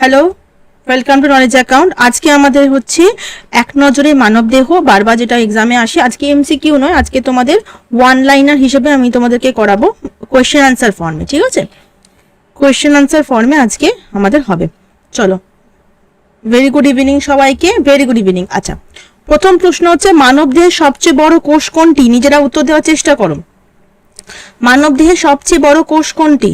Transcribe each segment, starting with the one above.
Hello welcome to knowledge account আজকে আমাদের হচ্ছে এক নজরে মানবদেহ, বারবার যেটা এক্সামে আসে, আজকে এমসিকিউ নয়, আজকে তোমাদের ওয়ান লাইনার হিসেবে আমি তোমাদেরকে করাবো কোয়েশ্চেন আনসার ফর্মে ঠিক আছে? কোয়েশ্চেন আনসার ফর্মে আজকে আমাদের হবে। চলো। ভেরি গুড ইভিনিং সবাইকে ভেরি গুড ইভিনিং আচ্ছা প্রথম প্রশ্ন হচ্ছে, মানবদেহের সবচেয়ে বড় কোষ কোনটি? নিজেরা উত্তর দেওয়ার চেষ্টা করো। মানবদেহের সবচেয়ে বড় কোষ কোনটি?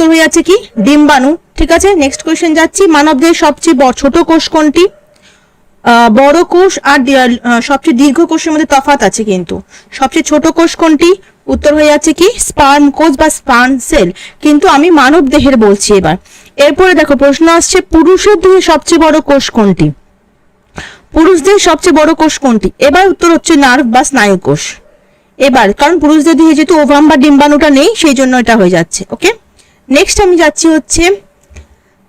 উত্তর হয়ে যাচ্ছে কি? ডিম্বাণু। ঠিক আছে? নেক্সট কোয়েশ্চেন যাচ্ছি। মানবদেহের সবচেয়ে ছোট কোষ কোনটি? বড় কোষ আর সবচেয়ে দীর্ঘ কোষের মধ্যে তফাৎ আছে কিন্তু। সবচেয়ে ছোট কোষ কোনটি? উত্তর হয়ে যাচ্ছে কি? স্পার্ম কোষ বা স্পার্ম সেল। কিন্তু আমি মানব দেহের বলছি এবার। এরপরে দেখো, প্রশ্ন আসছে, পুরুষের দেহে সবচেয়ে বড় কোষ কোনটি? পুরুষদের সবচেয়ে বড় কোষ কোনটি? এবার উত্তর হচ্ছে নার্ভ বা স্নায়ু কোষ। এবার, কারণ পুরুষদের দেহে যেহেতু ওভাম বা ডিম্বাণুটা নেই, সেই জন্য এটা হয়ে যাচ্ছে ওকে নেক্সট আমি যাচ্ছি হচ্ছে,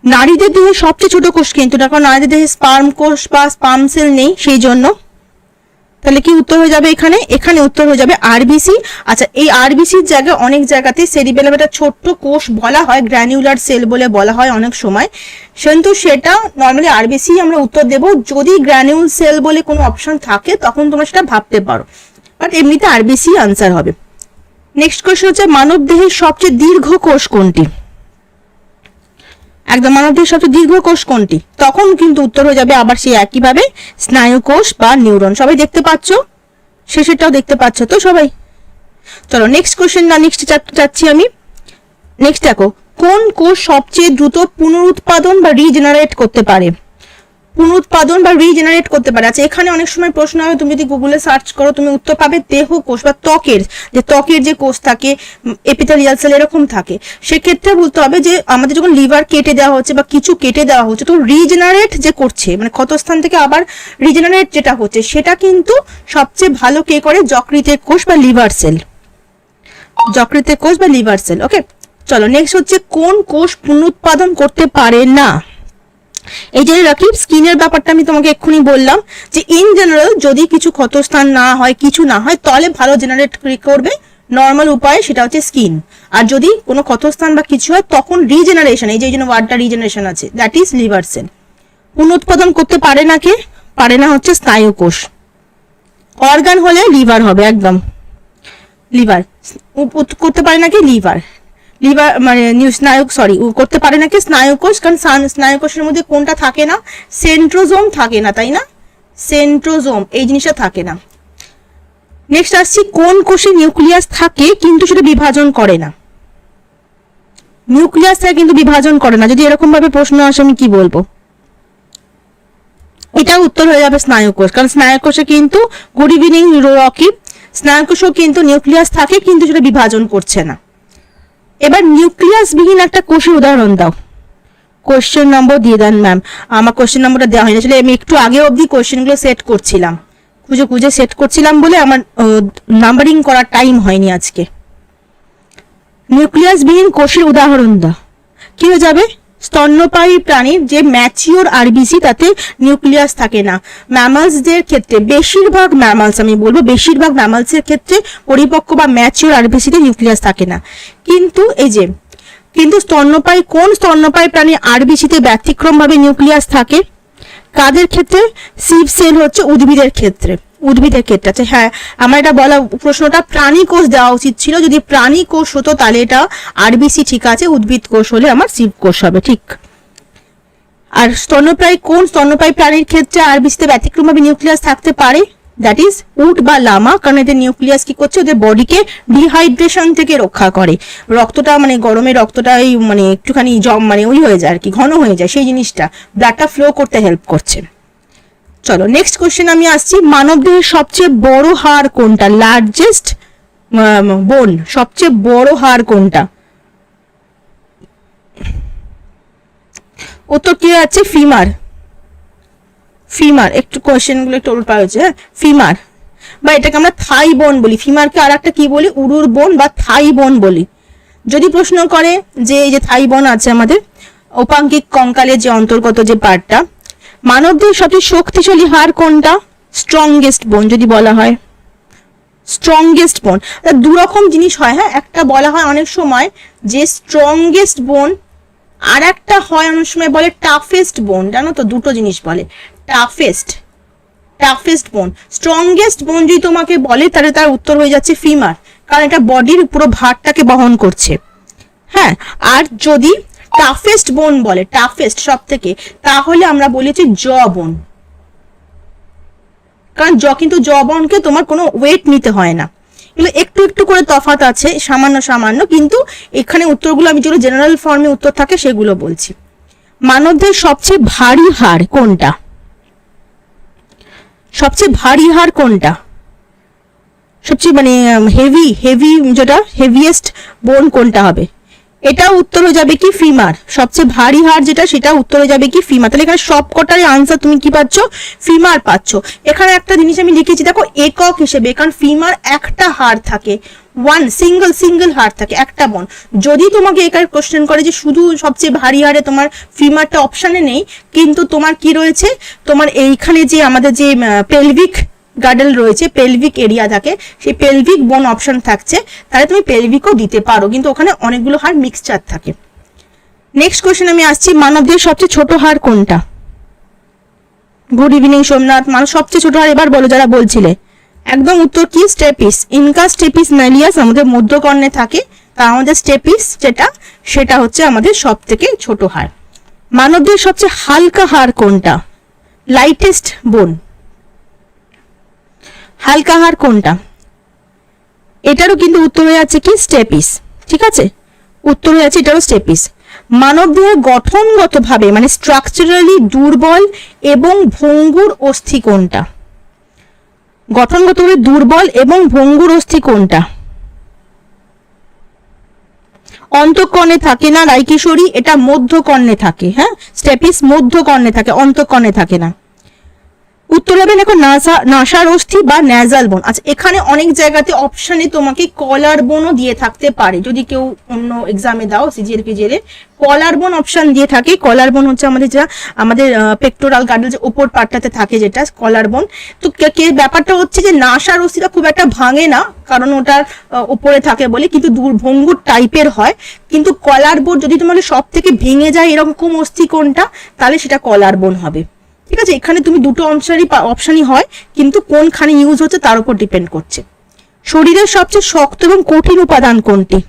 নারীদের দেহে সবচেয়ে ছোট কোষ কিন্তু না, কারণ নারীদের দেহে স্পার্ম কোষ বা স্পার্ম সেল নেই সেই জন্য। তাহলে কি উত্তর হয়ে যাবে এখানে? এখানে উত্তর হয়ে যাবে আরবিসি আচ্ছা এই আরবিসির জায়গায় অনেক জায়গাতে সেরিবেলাম একটা ছোট্ট কোষ বলা হয় গ্র্যানিউলার সেল বলে বলা হয় অনেক সময়। কিন্তু সেটা নর্মালি আরবিসি আমরা উত্তর দেব। যদি গ্র্যানিউল সেল বলে কোনো অপশন থাকে, তখন তোমরা সেটা ভাবতে পারো। বাট এমনিতে আরবিসি আনসার হবে। নেক্সট কোয়েশ্চেন হচ্ছে, মানব দেহের সবচেয়ে দীর্ঘ কোষ কোনটি? একদম, মানব দেহের সবচেয়ে দীর্ঘ কোষ কোনটি? তখন কিন্তু উত্তর হয়ে যাবে আবার সেই একইভাবে স্নায়ু কোষ বা নিউরন। সবাই দেখতে পাচ্ছ? শেষেরটাও দেখতে পাচ্ছ তো সবাই? চলো নেক্সট কোশ্চেন না নেক্সট চাচ্ছি আমি। নেক্সট দেখো, কোন কোষ সবচেয়ে দ্রুত পুনরুৎপাদন বা রিজেনারেট করতে পারে? পুনরুৎপাদন বা রিজেনারেট করতে পারে। আচ্ছা এখানে অনেক সময় প্রশ্ন হবে তুমি যদি গুগলে সার্চ করো, তুমি উত্তর পাবে দেহ কোষ বা ত্বকের, যে ত্বকের যে কোষ থাকে এপিথেলিয়াল সেল এরকম থাকে। সেক্ষেত্রে বলতে হবে যে, আমাদের যখন লিভার কেটে দেওয়া হচ্ছে বা কিছু কেটে দেওয়া হচ্ছে, তো রিজেনারেট যে করছে মানে ক্ষতস্থান থেকে আবার রিজেনারেট যেটা হচ্ছে, সেটা কিন্তু সবচেয়ে ভালো কে করে? যকৃতের কোষ বা লিভার সেল যকৃতের কোষ বা লিভার সেল ওকে চলো নেক্সট হচ্ছে কোন কোষ পুনরুৎপাদন করতে পারে না? এই যে রাখি স্কিনের ব্যাপারটা আমি তোমাকে এক্ষুনি বললাম যে ইন জেনারেল যদি কিছু ক্ষতস্থান না হয়, কিছু না হয়, তাহলে ভালো জেনারেট করবে? নর্মাল উপায়ে সেটা হচ্ছে স্কিন আর যদি কোনো ক্ষতস্থান বা কিছু হয়, তখন রিজেনারেশন এই যে জন্য ওয়ার্ডটা রিজেনারেশন আছে দ্যাট ইজ লিভার সেল পুনরুৎপাদন করতে পারে না কে? পারে না হচ্ছে স্নায়ু কোষ অর্গান হলে লিভার হবে, একদম। লিভার করতে পারে নাকি লিভার লিভার মানে নিউ স্নায়ু সরি করতে পারে নাকি স্নায়ু কোষ কারণ স্নান- স্নায়ু মধ্যে কোনটা থাকে না? সেন্ট্রোজোম থাকে না, তাই না? সেন্ট্রোজোম, এই জিনিসটা থাকে না। নেক্সট আসছি, কোন কোষে নিউক্লিয়াস থাকে কিন্তু সেটা বিভাজন করে না? নিউক্লিয়াস থাকে কিন্তু বিভাজন করে না। যদি এরকম ভাবে প্রশ্ন আসে, আমি কি বলব? এটা উত্তর হয়ে যাবে স্নায়ুকোষ। কারণ স্নায়ুকোষে কিন্তু গুড ইভিনিং, রকি স্নায়ু কোষেও কিন্তু নিউক্লিয়াস থাকে কিন্তু সেটা বিভাজন করছে না। এবার নিউক্লিয়াস বিহীন একটা কোষের উদাহরণ দাও। কোশ্চেন নম্বর দিয়ে দেন ম্যাম আমার কোশ্চেন নম্বরটা দেওয়া হয়নি, আসলে আমি একটু আগে অবধি কোশ্চেনগুলো সেট করছিলাম। খুঁজে খুঁজে সেট করছিলাম বলে আমার নাম্বারিং করার টাইম হয়নি আজকে। নিউক্লিয়াস বিহীন কোষের উদাহরণ দাও। কি হয়ে যাবে? স্তন্যপায়ী প্রাণীর যে ম্যাচিওর আরবিসি তাতে নিউক্লিয়াস থাকে না। ম্যামালসদের ক্ষেত্রে, বেশিরভাগ ম্যামালস, আমি বলব বেশিরভাগ ম্যামালসের ক্ষেত্রে পরিপক্ক বা ম্যাচিওর আরবিসিতে নিউক্লিয়াস থাকে না। কিন্তু এই যে, কিন্তু স্তন্যপায়ী, কোন স্তন্যপায়ী প্রাণী আরবিসিতে ব্যতিক্রমভাবে নিউক্লিয়াস থাকে? কাদের ক্ষেত্রে? সিভ সেল হচ্ছে উদ্ভিদের ক্ষেত্রে। উদ্ভিদের ক্ষেত্রে। আছে হ্যাঁ আমার এটা বলা প্রশ্নটা, প্রাণী কোষ দেওয়া উচিত ছিল। যদি প্রাণী কোষ হতো, তাহলে এটা আরবিসি ঠিক আছে, উদ্ভিদ কোষ হলে আমার সিভ কোষ হবে, ঠিক। আর স্তন্যপ্রায়ী কোন স্তন্যপ্রায়ী প্রাণীর ক্ষেত্রে আরবিসিতে ব্যতিক্রমভাবে নিউক্লিয়াস থাকতে পারে? দ্যাট ইজ উট বা লামা, কারণ এদের নিউক্লিয়াস কি করছে? ওদের বডিকে ডিহাইড্রেশন থেকে রক্ষা করে। রক্তটা মানে গরমে রক্তটা মানে একটুখানি জম মানে ওই হয়ে যায় আর কি, ঘন হয়ে যায়। সেই জিনিসটা ব্লাডটা ফ্লো করতে হেল্প করছে। চলো নেক্সট কোশ্চেন আমি আসছি, মানবদেহের সবচেয়ে বড় হাড় কোনটা? লার্জেস্ট বোন, সবচেয়ে বড় হাড় কোনটা? উত্তর কি আছে? ফিমার ফিমার একটু কোয়েশ্চেনগুলো একটু উল্টা হয়েছে হ্যাঁ? ফিমার বা এটাকে আমরা থাই বোন বলি। ফিমারকে আর একটা কি বলি? উরুর বোন বা থাই বোন বলি। যদি প্রশ্ন করে যে এই যে থাই বোন আছে আমাদের উপাঙ্গিক কঙ্কালের যে অন্তর্গত যে পার্টটা মানবদের সবচেয়ে শক্তিশালী হাড় কোনটা? স্ট্রংগেস্ট বোন যদি বলা হয়। স্ট্রংগেস্ট বোন দু রকম জিনিস হয় হ্যাঁ? একটা বলা হয় অনেক সময় যে স্ট্রংগেস্ট বোন আর একটা হয় অনেক সময় বলে টাফেস্ট বোন জানো তো, দুটো জিনিস বলে। টাফেস্ট টাফেস্ট বোন স্ট্রংগেস্ট বোন যদি তোমাকে বলে, তাহলে তার উত্তর হয়ে যাচ্ছে ফিমার কারণ এটা বডির পুরো ভারটাকে বহন করছে। হ্যাঁ? আর যদি টাফেস্ট বোন বলে টাফেস্ট সব থেকে তাহলে আমরা বলেছি জ বোন কারণ জ কিন্তু জ বনকে তোমার কোনো ওয়েট নিতে হয় না। এগুলো একটু একটু করে তফাৎ আছে, সামান্য সামান্য, কিন্তু এখানে উত্তরগুলো আমি যেগুলো জেনারেল ফর্মে উত্তর থাকে সেগুলো বলছি। মানবদের সবচেয়ে ভারী হাড় কোনটা? সবচেয়ে ভারী হাড় কোনটা? সবচেয়ে মানে হেভি হেভি যেটা হেভিয়েস্ট বোন কোনটা হবে? এটা উত্তর হয়ে যাবে কি ফিমার সবচেয়ে ভারী হাড় যেটা, সেটা উত্তর হয়ে যাবে কি ফিমার তাহলে এখানে সব কটারই আনসার তুমি কি পাচ্ছ? ফিমার পাচ্ছ। এখানে একটা জিনিস আমি লিখেছি, দেখো, একক হিসেবে, কারণ ফিমার একটা হাড় থাকে ওয়ান সিঙ্গল সিঙ্গেল হাড় থাকে, একটা বন। যদি তোমাকে এখানে কোশ্চেন করে যে শুধু সবচেয়ে ভারী হাড়ে তোমার ফিমারটা অপশানে নেই, কিন্তু তোমার কি রয়েছে? তোমার এইখানে যে আমাদের যে পেলভিক গার্ডেল রয়েছে পেলভিক এরিয়া থাকে। সেই পেলভিক বোন অপশন থাকছে। তাহলে তুমি পেলভিকও দিতে পারো, কিন্তু ওখানে অনেকগুলো হাড় মিক্সচার থাকে। নেক্সট কোয়েশ্চেন আমি আসছি, মানবদের সবচেয়ে ছোট হাড় কোনটা? Good evening Somnath. মানুষ সবচেয়ে ছোট হাড় এবার বলো, যারা বলছিলে। একদম উত্তর কি? স্টেপিস ইনকা স্টেপিস ম্যালিয়াস আমাদের মধ্যকর্ণে থাকে। তা আমাদের স্টেপিস যেটা, সেটা হচ্ছে আমাদের সব থেকে ছোট হাড়। মানবদের সবচেয়ে হালকা হাড় কোনটা? লাইটেস্ট বোন হালকা হাড় কোনটা? এটারও কিন্তু উত্তর হয়ে যাচ্ছে কি? স্টেপিস। ঠিক আছে? উত্তর হয়ে যাচ্ছে এটারও স্টেপিস। মানব দেহের গঠনগতভাবে মানে স্ট্রাকচারালি দুর্বল এবং ভঙ্গুর অস্থি কোনটা? গঠনগতভাবে দুর্বল এবং ভঙ্গুর অস্থি কোনটা? অন্তকর্ণে থাকে না রাইকিশোরী এটা মধ্যকর্ণে থাকে হ্যাঁ? স্টেপিস মধ্যকর্ণে থাকে, অন্তকর্ণে থাকে না। উত্তর হবে দেখো নাসা নাসার বা ন্যাজাল বোন আচ্ছা এখানে অনেক জায়গাতে অপশানে তোমাকে কলার বোনও দিয়ে থাকতে পারে। যদি কেউ অন্য এক্সামে দাও সিজিএল পিজিএল কলার বোন অপশন দিয়ে থাকে। কলার বোন হচ্ছে আমাদের যা, আমাদের পেক্টোরাল গার্ডেল যে ওপর পার্টটাতে থাকে যেটা কলার বোন তো কে ব্যাপারটা হচ্ছে যে নাসার অস্থিটা খুব একটা ভাঙে না, কারণ ওটার উপরে থাকে বলে, কিন্তু দুর্ভঙ্গুর টাইপের হয়। কিন্তু কলার বোন যদি তোমার সব থেকে ভেঙে যায় এরকম অস্থি কোনটা, তাহলে সেটা কলার বোন হবে। ঠিক আছে, এখানে তুমি দুটো অপশানই অপশানই হয়, কিন্তু কোনখানে ইউজ হচ্ছে তার উপর ডিপেন্ড করছে। শরীরের সবচেয়ে শক্ত এবং কঠিন উপাদান কোনটি?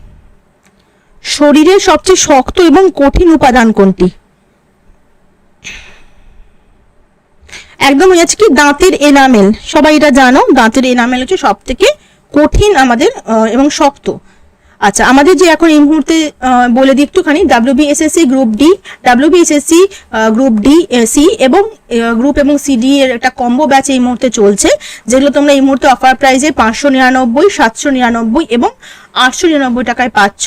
শরীরের সবচেয়ে শক্ত এবং কঠিন উপাদান কোনটি? একদম হচ্ছে কি? দাঁতের এনামেল সবাই এটা জানো, দাঁতের এনামেল হচ্ছে সব থেকে কঠিন আমাদের এবং শক্ত। আচ্ছা আমাদের যে এখন এই মুহূর্তে বলে দিই একটুখানি WBSSC group D WBSSC group D C এবং গ্রুপ এবং সিডি এর একটা কম্বো ব্যাচ এই মুহূর্তে চলছে, যেগুলো তোমরা এই মুহূর্তে অফার প্রাইজে পাঁচশো নিরানব্বই, সাতশো নিরানব্বই এবং আটশো নিরানব্বই টাকায় পাচ্ছ।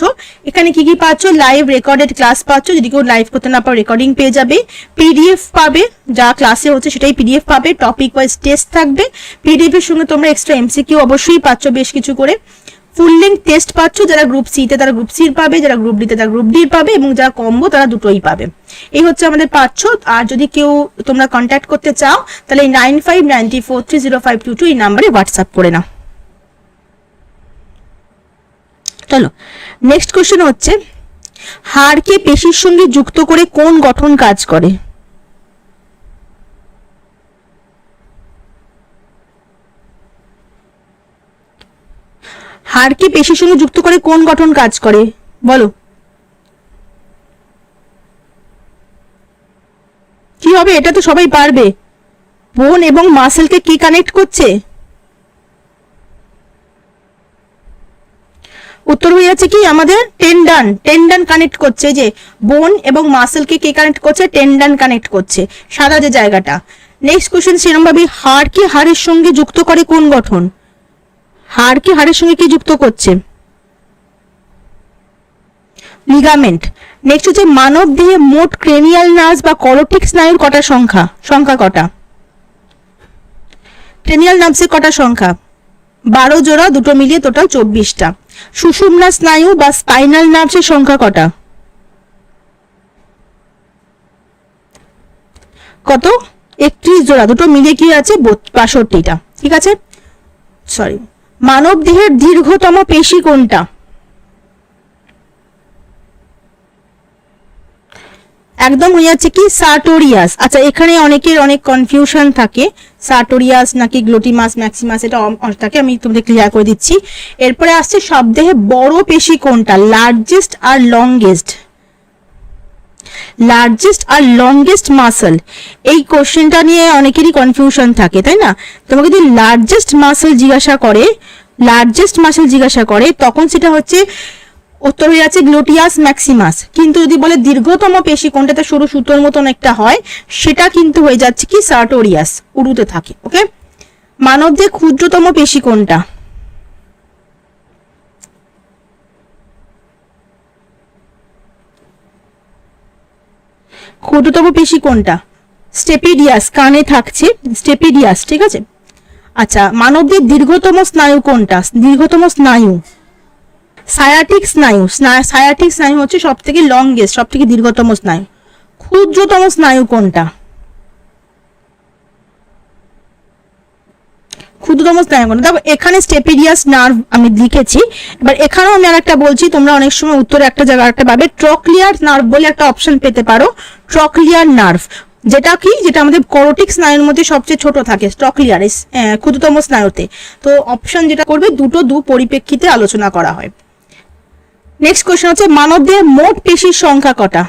এখানে কি কি পাচ্ছ? লাইভ রেকর্ডেড ক্লাস পাচ্ছ, যদি কেউ লাইভ করতে না পারো রেকর্ডিং পেয়ে যাবে। পিডিএফ পাবে, যা ক্লাসে হচ্ছে সেটাই পিডিএফ পাবে টপিক ওয়াইজ টেস্ট থাকবে। পিডিএফ এর সঙ্গে তোমরা এক্সট্রা এমসিকিউ অবশ্যই পাচ্ছ বেশ কিছু করে। ফুল লেন্থ টেস্ট পাচ্ছ, যারা গ্রুপ সিতে তারা গ্রুপ সির পাবে, যারা গ্রুপ ডিতে তারা গ্রুপ ডির পাবে এবং যারা কম্বো তারা দুটোই পাবে। এই হচ্ছে আমাদের পাচ্ছ। আর যদি কেউ তোমরা কন্ট্যাক্ট করতে চাও, তাহলে nine five ninety four three zero five two two এই নাম্বারে হোয়াটসঅ্যাপ করে নাও। চলো নেক্সট কোশ্চেন হচ্ছে, হাড়কে পেশির সঙ্গে যুক্ত করে কোন গঠন কাজ করে? হাড়কে পেশির সঙ্গে যুক্ত করে কোন গঠন কাজ করে? বলো। কি হবে? এটা তো সবাই পারবে। বোন এবং মাসেলকে কি কানেক্ট করছে? উত্তর হয়ে যাচ্ছে কি আমাদের? টেন্ডান টেন্ডান কানেক্ট করছে যে বোন এবং মাসেলকে কে কানেক্ট করছে? টেন্ডান কানেক্ট করছে। সাদা যে জায়গাটা। নেক্সট কোশ্চেন সেরকম ভাবে হাড় কি হাড়ের সঙ্গে যুক্ত করে কোন গঠন? হাড়কে হাড়ের সঙ্গে কি যুক্ত করছে? লিগামেন্ট নেক্সট হচ্ছে মানব দেহে মোট ক্রেনিয়াল নার্ভ বা করোটিক স্নায়ুর কটা সংখ্যা? সংখ্যা কটা? ক্রেনিয়াল নার্ভসের কটা সংখ্যা? বারো জোড়া, দুটো মিলিয়ে টোটাল চব্বিশটা। সুষুম্না স্নায়ু বা স্পাইনাল নার্ভসের সংখ্যা কটা? কত? একত্রিশ জোড়া, দুটো মিলে কি আছে? বাষট্টিটা। ঠিক আছে? সরি মানব দেহের দীর্ঘতম পেশি কোনটা? একদম হয়ে যাচ্ছে কি? সার্টোরিয়াস আচ্ছা এখানে অনেকের অনেক কনফিউশন থাকে। সার্টোরিয়াস নাকি গ্লোটিমাস, ম্যাক্সিমাস, এটা থাকে আমি তোমাদের ক্লিয়ার করে দিচ্ছি। এরপরে আসছে সবদেহে বড় পেশি কোনটা? লার্জেস্ট আর লংগেস্ট লার্জেস্ট আর লংগেস্ট মাসল এই কোশ্চেনটা নিয়ে অনেকেরই কনফিউশন থাকে, তাই না? তোমাকে যদি লার্জেস্ট মাসল জিজ্ঞাসা করে লার্জেস্ট মাসল জিজ্ঞাসা করে, তখন সেটা হচ্ছে উত্তর হয়ে যাচ্ছে গ্লুটিয়াস ম্যাক্সিমাস কিন্তু যদি বলে দীর্ঘতম পেশি, কোনটাতে সরু সুতোর মতন একটা হয়, সেটা কিন্তু হয়ে যাচ্ছে কি সার্টোরিয়াস উরুতে থাকে ওকে মানবদের ক্ষুদ্রতম পেশি কোনটা? ক্ষুদ্রতম পেশি কোনটা? স্টেপিডিয়াস, কানে থাকছে স্টেপিডিয়াস, ঠিক আছে? আচ্ছা মানবদের দীর্ঘতম স্নায়ু কোনটা? দীর্ঘতম স্নায়ু। সায়াটিক স্নায়ু সায়াটিক স্নায়ু হচ্ছে সব থেকে লংগেস্ট সব থেকে দীর্ঘতম স্নায়ু। ক্ষুদ্রতম স্নায়ু কোনটা? ক্ষুদ্রতম স্নায়ু কোনটা দেখো, এখানে স্টেপিডিয়াস নার্ভ আমি লিখেছি, এবার এখানেও আমি আর একটা বলছি, তোমরা অনেক সময় উত্তরে একটা জায়গায় একটা পাবে। ট্রক্লিয়ার নার্ভ বলে একটা অপশন পেতে পারো ট্রক্লিয়ার নার্ভ যেটা কি? যেটা আমাদের করোটিক স্নায়ুর মধ্যে সবচেয়ে ছোট থাকে ট্রক্লিয়ার ক্ষুদ্রতম স্নায়ুতে। তো অপশন যেটা করবে, দুটো দু পরিপ্রেক্ষিতে আলোচনা করা হয়। নেক্সট কোশ্চেন হচ্ছে, মানবদের মোট পেশির সংখ্যা কটা?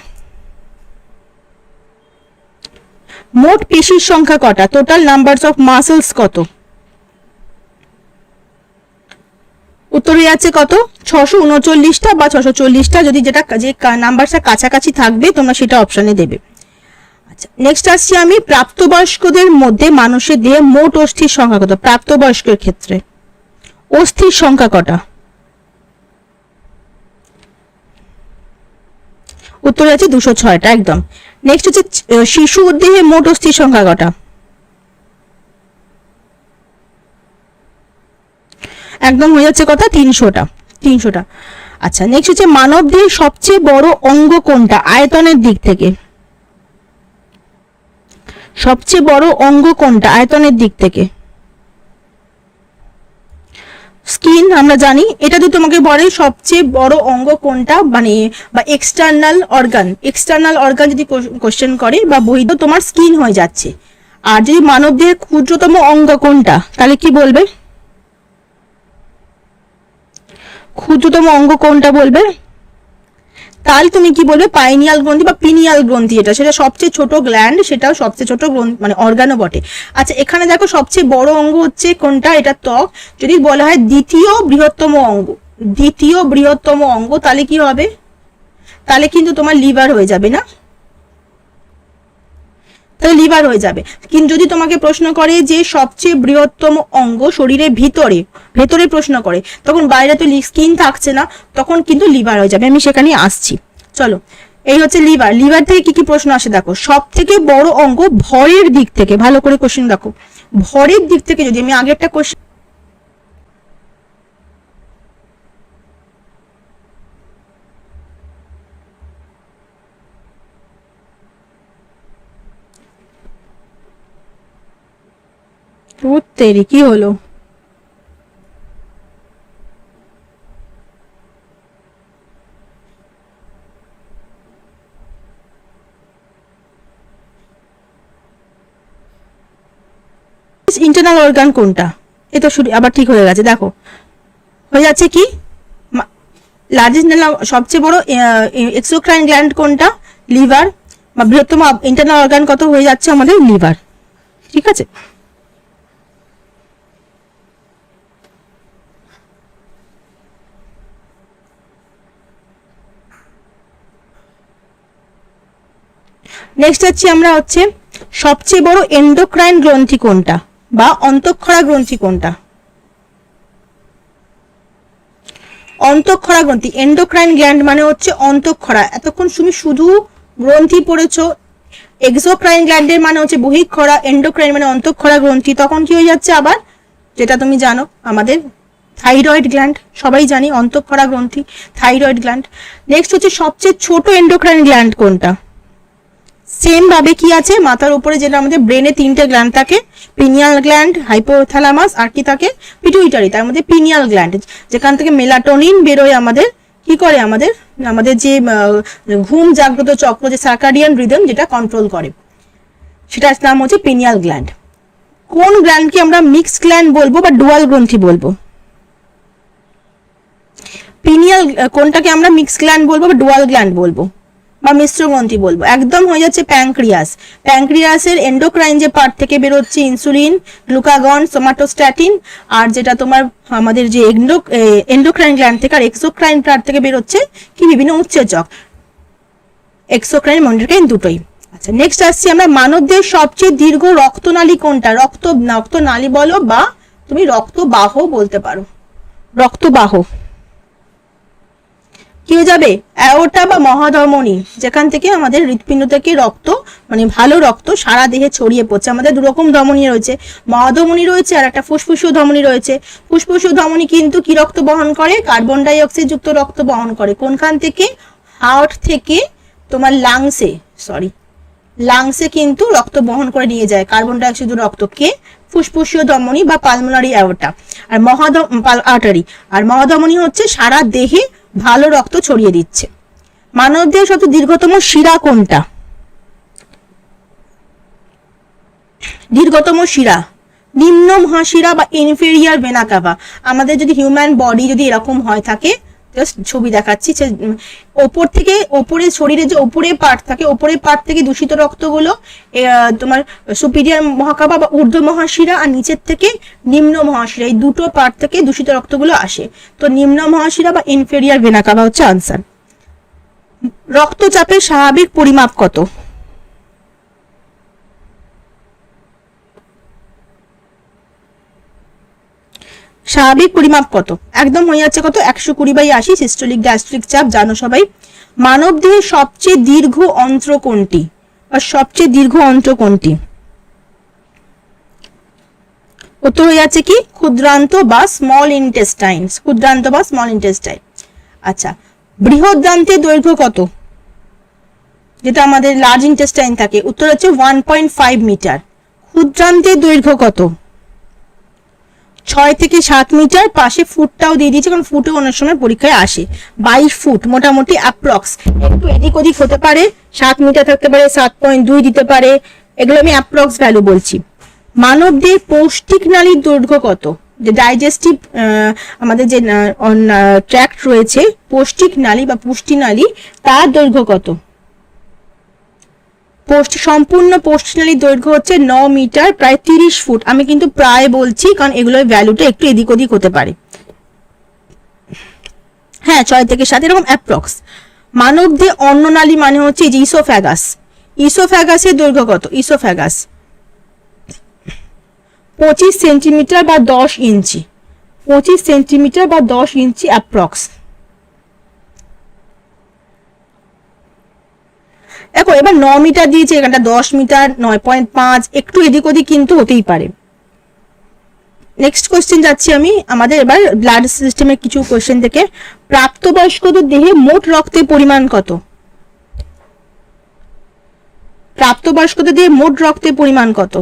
মোট পেশির সংখ্যা কটা? টোটাল নাম্বারস অফ মাসেলস কত? উত্তরে আছে কত? ছশো উনচল্লিশটা বা ছশো চল্লিশটা যদি যেটা যে নাম্বারটা কাছাকাছি থাকবে তোমরা সেটা অপশনে দেবে। আচ্ছা নেক্সট আসছি আমি প্রাপ্তবয়স্কদের মধ্যে মানুষের দেহে মোট অস্থির সংখ্যা কত? প্রাপ্তবয়স্কের ক্ষেত্রে। অস্থির সংখ্যা কটা? উত্তরে আছে দুশো ছয়টা একদম। নেক্সট হচ্ছে আহ, শিশু দেহে মোট অস্থির সংখ্যা কটা? একদম হয়ে যাচ্ছে কথা তিনশোটা তিনশোটা। আচ্ছা নেক্সট হচ্ছে মানব দেহের সবচেয়ে বড় অঙ্গ কোনটা? আয়তনের দিক থেকে। সবচেয়ে বড় অঙ্গ কোনটা? আয়তনের দিক থেকে। স্কিন, আমরা জানি, এটা যদি তোমাকে বলে সবচেয়ে বড় অঙ্গ কোনটা? মানে বা এক্সটার্নাল অর্গান এক্সটার্নাল অর্গান যদি কোশ্চেন করে, বা বৈধ, তোমার স্কিন হয়ে যাচ্ছে। আর যদি মানবদেহের ক্ষুদ্রতম অঙ্গ কোনটা? তাহলে কি বলবে? ক্ষুদ্রতম অঙ্গ কোনটা বলবে? তাহলে তুমি কি বলবে? পাইনিয়াল গ্রন্থি বা পিনিয়াল গ্রন্থি এটা। সেটা সবচেয়ে ছোট গ্ল্যান্ড সেটাও সবচেয়ে ছোট মানে অর্গানও বটে। আচ্ছা এখানে দেখো সবচেয়ে বড় অঙ্গ হচ্ছে কোনটা? এটা ত্বক। যদি বলা হয় দ্বিতীয় বৃহত্তম অঙ্গ, দ্বিতীয় বৃহত্তম অঙ্গ, তাহলে কি হবে? তাহলে কিন্তু তোমার লিভার হয়ে যাবে না। তাহলে লিভার হয়ে যাবে। কিন্তু যদি তোমাকে প্রশ্ন করে যে সবচেয়ে বৃহত্তম অঙ্গ শরীরের ভিতরে, ভেতরে প্রশ্ন করে, তখন বাইরে তো স্কিন থাকছে না, তখন কিন্তু লিভার হয়ে যাবে। আমি সেখানে আসছি। চলো, এই হচ্ছে লিভার। লিভার থেকে কি কি প্রশ্ন আসে দেখো। সব থেকে বড় অঙ্গ ভরের দিক থেকে, ভালো করে কোশ্চেন দেখো। ভরের দিক থেকে যদি আমি আগে একটা কোশ্চেন তেরি কি হলো? ইন্টারনাল অর্গান কোনটা? এ তো আবার ঠিক হয়ে গেছে, দেখো। হয়ে যাচ্ছে কি? লার্জেস্ট সবচেয়ে বড় এক্সোক্রাইন গ্ল্যান্ড কোনটা? লিভার বা বৃহত্তম ইন্টারনাল অর্গান কত হয়ে যাচ্ছে আমাদের? লিভার ঠিক আছে? নেক্সট হচ্ছে আমরা হচ্ছে সবচেয়ে বড় এন্ডোক্রাইন গ্রন্থি কোনটা বা অন্তঃক্ষরা গ্রন্থি কোনটা? অন্তঃক্ষরা গ্রন্থি এন্ডোক্রাইন গ্ল্যান্ড মানে হচ্ছে অন্তঃক্ষরা। এতক্ষণ তুমি শুধু গ্রন্থি পড়েছো এক্সোক্রাইন গ্ল্যান্ডের মানে হচ্ছে বহিক্ষরা এন্ডোক্রাইন মানে অন্তঃক্ষরা গ্রন্থি। তখন কি হয়ে যাচ্ছে আবার? যেটা তুমি জানো, আমাদের থাইরয়েড গ্ল্যান্ড সবাই জানি অন্তঃক্ষরা গ্রন্থি থাইরয়েড গ্ল্যান্ড নেক্সট হচ্ছে সবচেয়ে ছোট এন্ডোক্রাইন গ্ল্যান্ড কোনটা? সেম ভাবে কি আছে? মাথার উপরে যেটা আমাদের ব্রেনে তিনটে গ্ল্যান্ড থাকে পিনিয়াল গ্ল্যান্ড হাইপোথ্যালামাস আর কি থাকে? পিটুইটারি তার মধ্যে পিনিয়াল গ্ল্যান্ড যেখান থেকে মেলাটোনিন বেরোয় আমাদের। কি করে আমাদের? আমাদের যে ঘুম জাগ্রত চক্র, যে সার্কাডিয়ান রিদম যেটা কন্ট্রোল করে। সেটার নাম হচ্ছে পিনিয়াল গ্ল্যান্ড কোন গ্ল্যান্ডকে আমরা মিক্স গ্ল্যান্ড বলব বা ডুয়াল গ্রন্থি বলব? পিনিয়াল কোনটাকে আমরা মিক্স গ্ল্যান্ড বলব বা ডুয়াল গ্ল্যান্ড বলব? বা মিশ্র গ্রন্থি বলব। একদম হয়ে যাচ্ছে প্যাঙ্ক্রিয়াস। প্যাঙ্ক্রিয়াসের এন্ডোক্রাইন যে পার্ট থেকে বেরোচ্ছে ইনসুলিন গ্লুকাগন সোমাটোস্ট্যাটিন আর যেটা তোমার আমাদের যে এন্ডো এন্ডোক্রাইন গ্ল্যান্ড থেকে আর এক্সোক্রাইন পার্ট থেকে বেরোচ্ছে কি বিভিন্ন উৎসেচক। এক্সোক্রাইন মন্ডোক্রাইন দুটোই। আচ্ছা নেক্সট আসছি আমরা মানবদের সবচেয়ে দীর্ঘ রক্তনালী কোনটা? রক্ত, রক্তনালী বলো বা তুমি রক্তবাহ বলতে পারো। রক্তবাহ। কি হয়ে যাবে? অ্যাওটা বা মহাধমনী, যেখান থেকে আমাদের হৃৎপিণ্ড থেকে রক্ত মানে ভালো রক্ত, সারা দেহে ছড়িয়ে পড়ছে। আমাদের দু রকম ধমনী রয়েছে। মহাধমনী রয়েছে আর একটা ফুসফুসীয় ধমনী রয়েছে। ফুসফুসীয় ধমনী কিন্তু কি রক্ত বহন করে? কার্বন ডাই অক্সাইড যুক্ত রক্ত বহন করে। কোনখান থেকে? হার্ট থেকে তোমার লাংসে সরি লাংসে কিন্তু রক্ত বহন করে নিয়ে যায় কার্বন ডাই অক্সাইড রক্তকে ফুসফুসীয় ধমনী বা পালমোনারি অ্যাওটা। আর মহাধম আর্টারি। আর মহাধমনী হচ্ছে সারা দেহে ভালো রক্ত ছড়িয়ে দিচ্ছে। মানব দেহের সবচেয়ে দীর্ঘতম শিরা কোনটা? দীর্ঘতম শিরা। নিম্ন মহাশিরা বা ইনফেরিয়ার ভেনাকাভা আমাদের যদি হিউম্যান বডি যদি এরকম হয় থাকে জাস্ট ছবি দেখাচ্ছি, যে ওপর থেকে ওপরে শরীরের যে ওপরে পার্ট থাকে ওপরে পার্ট থেকে দূষিত রক্তগুলো তোমার সুপিরিয়ার মহাকাবা বা ঊর্ধ্ব মহাশিরা আর নিচের থেকে নিম্ন মহাশিরা, এই দুটো পার্ট থেকে দূষিত রক্তগুলো আসে। তো নিম্ন মহাশিরা বা ইনফেরিয়ার ভেনাকাবা হচ্ছে আনসার। রক্তচাপের স্বাভাবিক পরিমাপ কত? স্বাভাবিক পরিমাপ কত? একদম হয়ে যাচ্ছে কত? একশো কুড়ি বাই আশি, সিস্টোলিক গ্যাস্ট্রিক চাপ, জানো সবাই। মানব দেহের সবচেয়ে দীর্ঘ অন্ত্র কোনটি? বা সবচেয়ে দীর্ঘ অন্ত্র কোনটি? উত্তর হয়ে যাচ্ছে কি? ক্ষুদ্রান্ত বা স্মল ইন্টেস্টাইন ক্ষুদ্রান্ত বা স্মল ইন্টেস্টাইন আচ্ছা বৃহদান্তের দৈর্ঘ্য কত? যেটা আমাদের লার্জ ইন্টেস্টাইন থাকে। উত্তর হচ্ছে ওয়ান পয়েন্ট ফাইভ মিটার ক্ষুদ্রান্তের দৈর্ঘ্য কত? ছয় থেকে সাত মিটার পাশে ফুটটাও দিয়ে দিয়েছে, কারণ ফুটও অনেক সময় পরীক্ষায় আসে। বাইশ ফুট, মোটামুটি অ্যাপ্রক্স একটু এদিক ওদিক হতে পারে, সাত মিটার থাকতে পারে, সাত পয়েন্ট দুই দিতে পারে, এগুলো আমি অ্যাপ্রক্স ভ্যালু বলছি। মানবদের পৌষ্টিক নালীর দৈর্ঘ্য কত? যে ডাইজেস্টিভ আমাদের যে ট্র্যাক্ট রয়েছে, পৌষ্টিক নালী বা পুষ্টি নালী, তার দৈর্ঘ্য কত? পোস্ট, সম্পূর্ণ পোস্টনালীর দৈর্ঘ্য হচ্ছে ন মিটার, প্রায় তিরিশ ফুট। আমি কিন্তু প্রায় বলছি, কারণ এগুলোর ভ্যালুটা একটু এদিক ওদিক হতে পারে। হ্যাঁ ছয় থেকে সাত, এরকম অ্যাপ্রক্স মানব দিয়ে অন্ননালী মানে হচ্ছে যে ইসোফ্যাগাস ইসোফ্যাগাসের দৈর্ঘ্য কত? ইসোফ্যাগাস পঁচিশ সেন্টিমিটার বা দশ ইঞ্চি। পঁচিশ সেন্টিমিটার বা দশ ইঞ্চি অ্যাপ্রক্স দেখো, এবার ন মিটার দিয়েছে, এখানটা দশ মিটার, নয় পয়েন্ট পাঁচ, একটু এদিক ওদিক কিন্তু হতেই পারে। নেক্সট কোশ্চেন যাচ্ছি আমি, আমাদের এবার ব্লাড সিস্টেমের কিছু কোশ্চেন থেকে। প্রাপ্তবয়স্কদের দেহে মোট রক্তের পরিমাণ কত? প্রাপ্তবয়স্কদের দেহে মোট রক্তের পরিমাণ কত?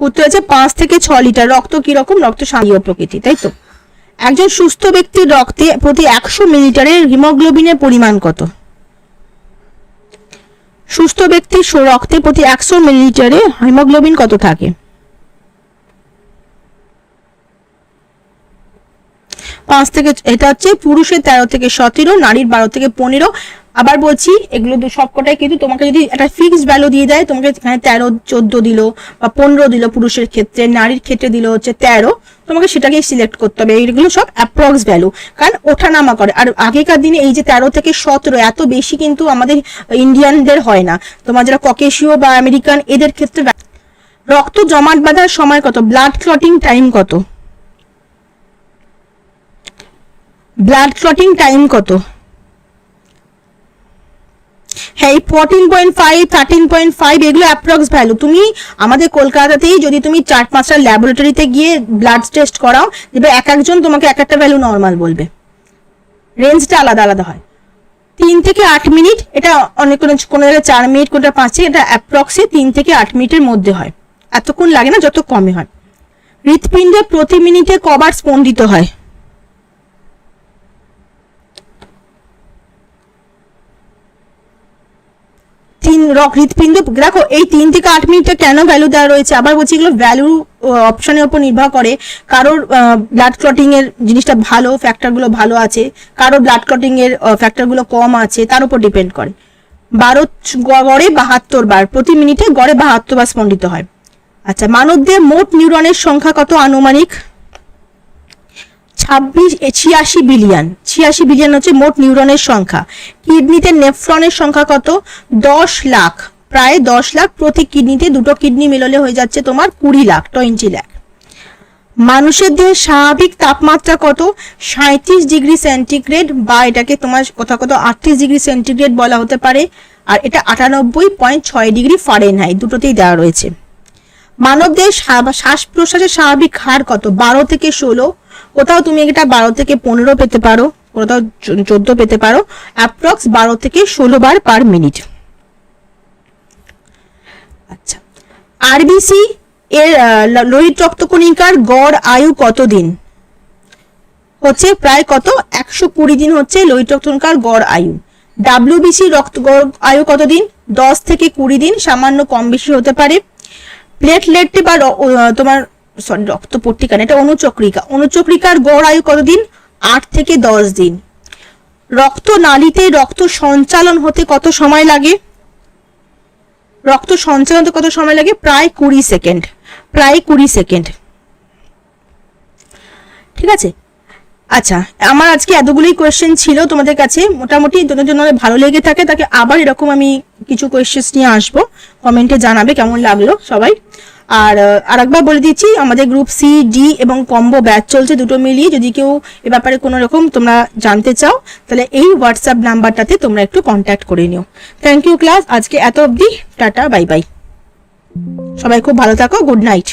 উত্তর আছে পাঁচ থেকে ছ লিটার, রক্ত কীরকম? রক্ত সান্দীয় প্রকৃতি, তাই তো? একজন সুস্থ ব্যক্তির রক্তে প্রতি একশো মিলিটারের হিমোগ্লোবিনের পরিমাণ কত? সুস্থ ব্যক্তির রক্তের রক্তে প্রতি একশো মিলিলিটারে হিমোগ্লোবিন কত থাকে? পাঁচ থেকে এটা হচ্ছে পুরুষের তেরো থেকে সতেরো, নারীর বারো থেকে পনেরো। আবার বলছি, এগুলো সবকটাই কিন্তু তোমাকে যদি একটা ফিক্সড ভ্যালু দিয়ে দেয়, তোমাকে এখানে তেরো, চোদ্দ দিল বা পনেরো দিল পুরুষের ক্ষেত্রে, নারীর ক্ষেত্রে দিল হচ্ছে তেরো, তোমাকে সেটাকেই সিলেক্ট করতে হবে। এইগুলো সব অ্যাপ্রক্স ভ্যালু কারণ ওঠানামা করে। আর আগেকার দিনে এই যে তেরো থেকে সতেরো, এত বেশি কিন্তু আমাদের ইন্ডিয়ানদের হয় না। তোমার যারা ককেশীয় বা আমেরিকান এদের ক্ষেত্রে রক্ত জমাট বাঁধার সময় কত? ব্লাড ক্লটিং টাইম কত? ব্লাড ক্লটিং টাইম কত? হ্যাঁ এই fourteen point five thirteen point five এগুলো অ্যাপ্রক্স ভ্যালু তুমি আমাদের কলকাতাতেই যদি তুমি চার পাঁচটা ল্যাবরেটরিতে গিয়ে ব্লাড টেস্ট করাও, এবার এক একজন তোমাকে এক একটা ভ্যালু নর্মাল বলবে। রেঞ্জটা আলাদা আলাদা হয়। তিন থেকে আট মিনিট, এটা অনেক কোনো কোনো জায়গায় চার মিনিট, কোনটা পাঁচে এটা অ্যাপ্রক্সে তিন থেকে আট মিনিটের মধ্যে হয়। এতক্ষণ লাগে না, যত কমে হয়। হৃৎপিণ্ডে প্রতি মিনিটে কবার স্পন্দিত হয়। তিন রক হৃৎপিণ্ড দেখো, এই তিন থেকে আট মিনিটটা কেন ভ্যালু দেওয়া রয়েছে? আবার বলছি এগুলো ভ্যালু অপশনের উপর নির্ভর করে। কারোর ব্লাড ক্লটিং এর জিনিসটা ভালো ফ্যাক্টরগুলো ভালো আছে। কারোর ব্লাড ক্লটিং এর ফ্যাক্টরগুলো কম আছে, তার উপর ডিপেন্ড করে। বারো গড়ে বাহাত্তর বার। প্রতি মিনিটে গড়ে বাহাত্তর বার স্পন্দিত হয়। আচ্ছা মানবদের মোট নিউরনের সংখ্যা কত আনুমানিক? ছাব্বিশ ছিয়াশি বিলিয়ন। ছিয়াশি বিলিয়ন হচ্ছে মোট নিউরনের সংখ্যা। কিডনিতে নেফ্রনের সংখ্যা কত? দশ লাখ। প্রায় দশ লাখ প্রতি কিডনিতে দুটো কিডনি মিললে হয়ে যাচ্ছে তোমার কুড়ি লাখ টোয়েন্টি লাখ। মানুষের দেহের স্বাভাবিক তাপমাত্রা কত? সাঁত্রিশ ডিগ্রি সেন্টিগ্রেড বা এটাকে তোমার কোথাও কোথাও আটত্রিশ ডিগ্রি সেন্টিগ্রেড বলা হতে পারে। আর এটা আটানব্বই পয়েন্ট ছয় ডিগ্রি ফারেনহাইট, দুটোতেই দেওয়া রয়েছে। মানবদের শ্বাস প্রশ্বাসের স্বাভাবিক হার কত? বারো থেকে ষোলো। কোথাও তুমি এটা বারো থেকে পনেরো পেতে পারো, কোথাও চোদ্দ পেতে পারো অ্যাপ্রক্স বারো থেকে ষোলো বার পার মিনিট আচ্ছা। আরবিসি এর লোহিত রক্তকণিকার গড় আয়ু কতদিন হচ্ছে প্রায় কত? একশো কুড়ি দিন হচ্ছে লোহিত রক্তকণিকার গড় আয়ু। ডাব্লিউবিসি রক্ত, গড় আয়ু কতদিন দশ থেকে কুড়ি দিন, সামান্য কম বেশি হতে পারে। প্লেটলেটটি বা তোমার সরি রক্ত পট্টিকা এটা অনুচক্রিকা। অনুচক্রিকার গড় আয়ু কতদিন? আট থেকে দশ দিন। রক্ত নালীতে রক্ত সঞ্চালন হতে কত সময় লাগে? রক্ত সঞ্চালন হতে কত সময় লাগে? প্রায় কুড়ি সেকেন্ড। প্রায় কুড়ি সেকেন্ড। ঠিক আছে? আচ্ছা আমার আজকে এতগুলোই কোয়েশ্চেন ছিল তোমাদের কাছে। মোটামুটি তোমাদের জন্য ভালো লেগে থাকে। তাকে আবার এরকম আমি কিছু কোয়েশ্চেন নিয়ে আসব। কমেন্টে জানাবে কেমন লাগল সবাই। আর আর আরেকবার বলে দিচ্ছি, আমাদের গ্রুপ সি ডি এবং কম্বো ব্যাচ চলছে দুটো মিলিয়ে। যদি কেউ এ ব্যাপারে কোনো রকম তোমরা জানতে চাও, তাহলে এই হোয়াটসঅ্যাপ নাম্বারটাতে তোমরা একটু কন্ট্যাক্ট করে নিও। থ্যাংক ইউ ক্লাস আজকে এত অবধি, টাটা বাই বাই সবাই খুব ভালো থাকো গুড নাইট